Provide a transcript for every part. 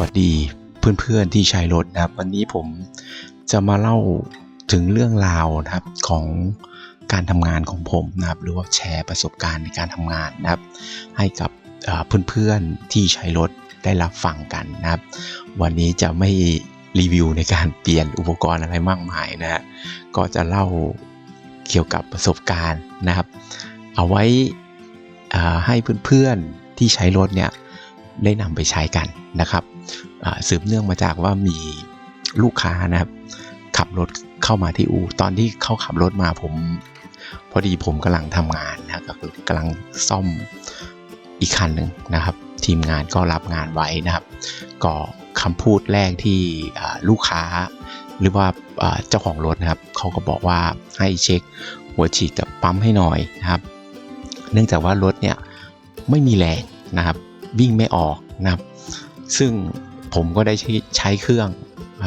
วัสดีเพื่อนๆที่ใช้รถนะครับ วันนี้ผมจะมาเล่าถึงเรื่องราวนะครับของการทำงานของผมนะครับ หรือว่าแชร์ประสบการณ์ในการทำงานนะครับ ให้กับเพื่อนๆที่ใช้รถได้รับฟังกันนะครับ วันนี้จะไม่รีวิวในการเปลี่ยนอุปกรณ์อะไรมากมายนะฮะก็จะเล่าเกี่ยวกับประสบการณ์นะครับ เอาไว้อ่าให้เพื่อนๆที่ใช้รถเนี่ยได้นำไปใช้กันนะครับ สืบเนื่องมาจากว่ามีลูกค้านะครับ ขับรถเข้ามาที่อู่ตอนที่เขาขับรถมาผม พอดีผมกำลังทำงานนะครับก็คือกำลังซ่อมอีกคันหนึ่งนะครับ ทีมงานก็รับงานไว้นะครับ ก็คำพูดแรกที่ลูกค้า หรือว่าอ่าเจ้าของรถนะครับเขาก็บอกว่าให้เช็คหัวฉีดกับปั๊มให้หน่อยนะครับ เนื่องจากว่ารถเนี่ยไม่มีแรงนะครับ วิ่งไม่ออกนะครับ ซึ่งผมก็ได้ใช้เครื่องอ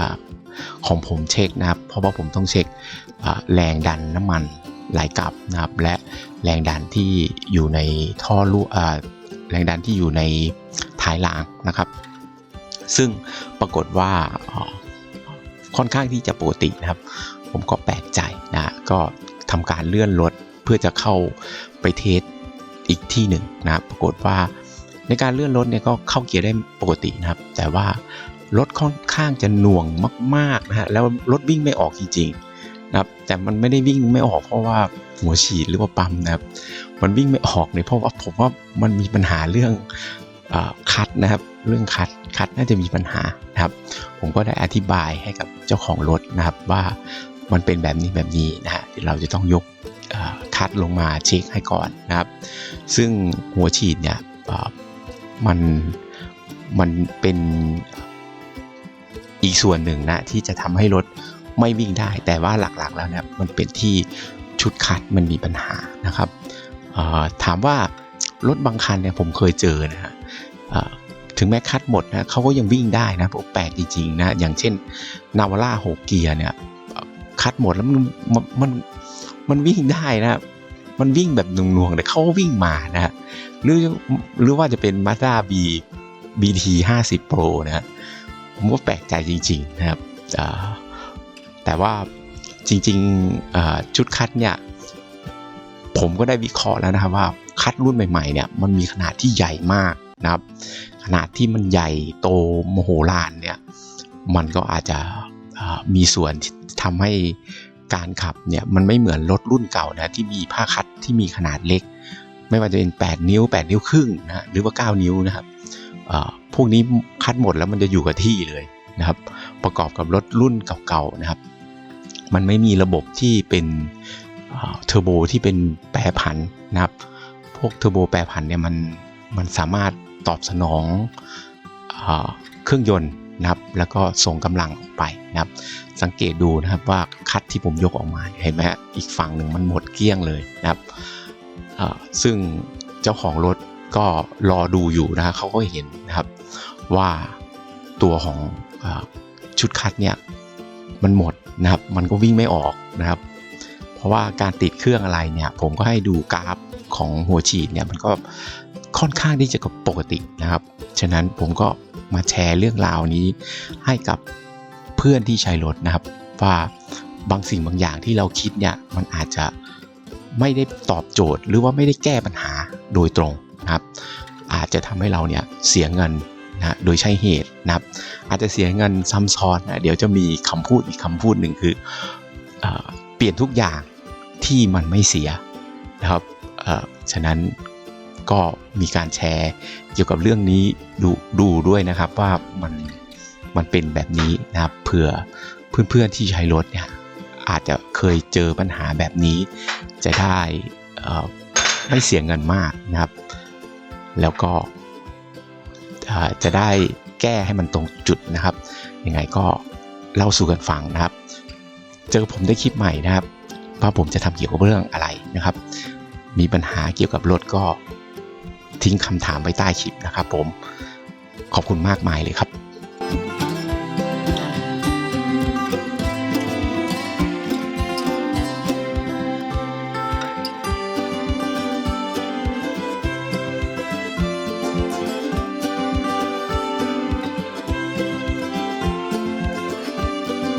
ของผมเช็คนะครับ เพราะว่าผมต้องเช็คแรงดันน้ำมันไหลกลับนะครับ และแรงดันที่อยู่ในท่อรั่วแรงดันที่อยู่ในท้ายรางนะครับ ซึ่งปรากฏว่าค่อนข้างที่จะปกตินะครับ ผมก็แปลกใจนะก็ทำการเลื่อนรถเพื่อจะเข้าไปเทสอีกที่หนึ่งนะปรากฏว่า ในการเลื่อนรถเนี่ยก็เข้าเกียร์ได้ปกตินะครับ แต่ว่ารถค่อนข้างจะหน่วงมากๆนะฮะแล้วรถวิ่งไม่ออกจริงๆนะครับ แต่มันไม่ได้วิ่งไม่ออกเพราะว่าหัวฉีดหรือว่าปั๊มนะครับ มันวิ่งไม่ออกเนี่ยเพราะว่าผมว่ามันมีปัญหาเรื่องอคัดนะครับ เรื่องคัดคัดน่าจะมีปัญหานะครับ ผมก็ได้อธิบายให้กับเจ้าของรถนะครับว่ามันเป็นแบบนี้แบบนี้นะฮะเราจะต้องยกคัดลงมาเช็คให้ก่อนนะครับ ซึ่งหัวฉีดเนี่ย มันมันเป็นอีกส่วนหนึ่งนะที่จะทำให้รถไม่วิ่งได้ แต่ว่าหลักๆแล้วเนี่ยมันเป็นที่ชุดคัดมันมีปัญหานะครับถามว่ารถบางคันเนี่ยผมเคยเจอนะฮะถึงแม้คัดหมดนะเขาก็ยังวิ่งได้นะผมแปลกจริงๆนะอย่างเช่นนาวาร่าหกเกียร์เนี่ยคัดหมดแล้วมันมันมันวิ่งได้นะ มันวิ่งแบบหน่วงๆแต่เขาวิ่งมานะฮะหรือหรือว่าจะเป็น Mazda B BT 50 Pro นะฮะผมก็แปลกใจจริง ๆ นะครับแต่ว่าจริงๆชุดคัดเนี่ย ผมก็ได้วิเคราะห์แล้วนะครับว่าคัดรุ่นใหม่ๆเนี่ยมันมีขนาดที่ใหญ่มากนะครับ ขนาดที่มันใหญ่โตโมโหลานเนี่ย มันก็อาจจะมีส่วนที่ทำให้ การขับเนี่ยมันไม่เหมือนรถรุ่นเก่านะที่มีผ้าคัดที่มีขนาดเล็ก ไม่ว่าจะเป็น 8 นิ้ว 8 นิ้วครึ่งนะหรือว่า 9 นิ้วนะครับพวกนี้คัดหมดแล้วมันจะอยู่กับที่เลยนะครับ ประกอบกับรถรุ่นเก่าๆนะครับ มันไม่มีระบบที่เป็นเทอร์โบที่เป็นแปรผันนะครับ พวกเทอร์โบแปรผันเนี่ยมันมันสามารถตอบสนองอเครื่องยนต์ นะครับ แล้วก็ส่งกำลังออกไปนะครับ สังเกตดูนะครับว่าคัดที่ผมยกออกมาเห็นไหมฮะอีกฝั่งหนึ่งมันหมดเกลี้ยงเลยนะครับซึ่งเจ้าของรถก็รอดูอยู่นะเขาก็เห็นนะครับว่าตัวของอชุดคัดเนี่ยมันหมดนะครับ มันก็วิ่งไม่ออกนะครับ เพราะว่าการติดเครื่องอะไรเนี่ย ผมก็ให้ดูกราฟของหัวฉีดเนี่ยมันก็ค่อนข้างที่จะปกตินะครับ ฉะนั้นผมก็ มาแชร์เรื่องราวนี้ ให้กับเพื่อนที่ใช้รถนะครับ ว่าบางสิ่งบางอย่างที่เราคิดเนี่ยมันอาจจะไม่ได้ตอบโจทย์ หรือว่าไม่ได้แก้ปัญหาโดยตรงนะครับ อาจจะทำให้เราเนี่ยเสียเงินนะโดยใช่เหตุนะครับ อาจจะเสียเงินซ้ำซ้อนนะเดี๋ยวจะมีคำพูดอีกคำพูดหนึ่งคือเอเปลี่ยนทุกอย่างที่มันไม่เสียนะครับฉะนั้น ก็มีการแชร์เกี่ยวกับเรื่องนี้ดูดูด้วยนะครับว่ามันมันเป็นแบบนี้นะครับเผื่อเพื่อนๆที่ใช้รถเนี่ยอาจจะเคยเจอปัญหาแบบนี้ จะได้ไม่เสียเงินมากนะครับ แล้วก็จะได้แก้ให้มันตรงจุดนะครับยังไงก็เล่าสู่กันฟังนะครับ เจอผมได้คลิปใหม่นะครับว่าผมจะทำเกี่ยวกับเรื่องอะไรนะครับ มีปัญหาเกี่ยวกับรถก็ ทิ้งคำถามไว้ใต้คลิปนะครับผม ขอบคุณมากมายเลยครับ